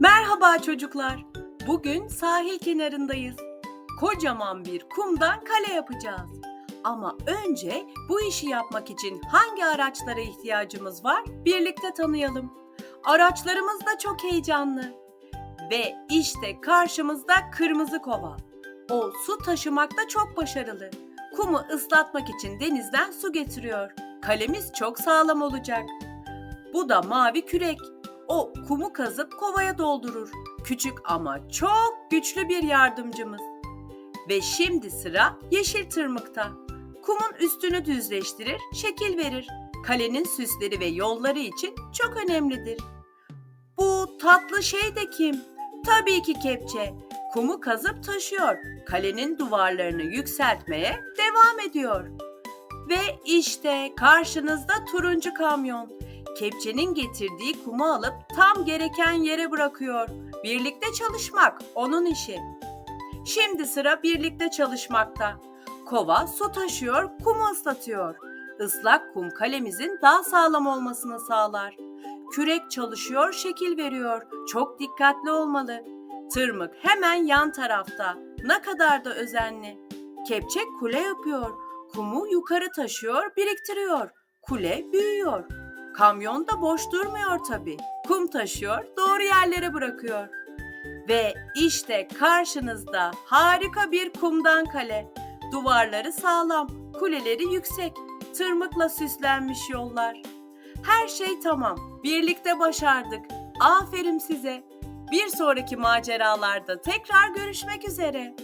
Merhaba çocuklar. Bugün sahil kenarındayız. Kocaman bir kumdan kale yapacağız. Ama önce bu işi yapmak için hangi araçlara ihtiyacımız var? Birlikte tanıyalım. Araçlarımız da çok heyecanlı. Ve işte karşımızda kırmızı kova. O su taşımakta çok başarılı. Kumu ıslatmak için denizden su getiriyor. Kalemiz çok sağlam olacak. Bu da mavi kürek. O kumu kazıp kovaya doldurur. Küçük ama çok güçlü bir yardımcımız. Ve şimdi sıra yeşil tırmıkta. Kumun üstünü düzleştirir, şekil verir. Kalenin süsleri ve yolları için çok önemlidir. Bu tatlı şey de kim? Tabii ki kepçe. Kumu kazıp taşıyor. Kalenin duvarlarını yükseltmeye devam ediyor. Ve işte karşınızda turuncu kamyon. Kepçenin getirdiği kumu alıp tam gereken yere bırakıyor. Birlikte çalışmak onun işi. Şimdi sıra birlikte çalışmakta. Kova su taşıyor, kumu ıslatıyor. Islak kum kalemizin daha sağlam olmasını sağlar. Kürek çalışıyor, şekil veriyor. Çok dikkatli olmalı. Tırmık hemen yan tarafta. Ne kadar da özenli. Kepçe kule yapıyor. Kumu yukarı taşıyor, biriktiriyor. Kule büyüyor. Kamyon da boş durmuyor tabii. Kum taşıyor, doğru yerlere bırakıyor. Ve işte karşınızda harika bir kumdan kale. Duvarları sağlam, kuleleri yüksek, tırmıkla süslenmiş yollar. Her şey tamam. Birlikte başardık. Aferin size. Bir sonraki maceralarda tekrar görüşmek üzere.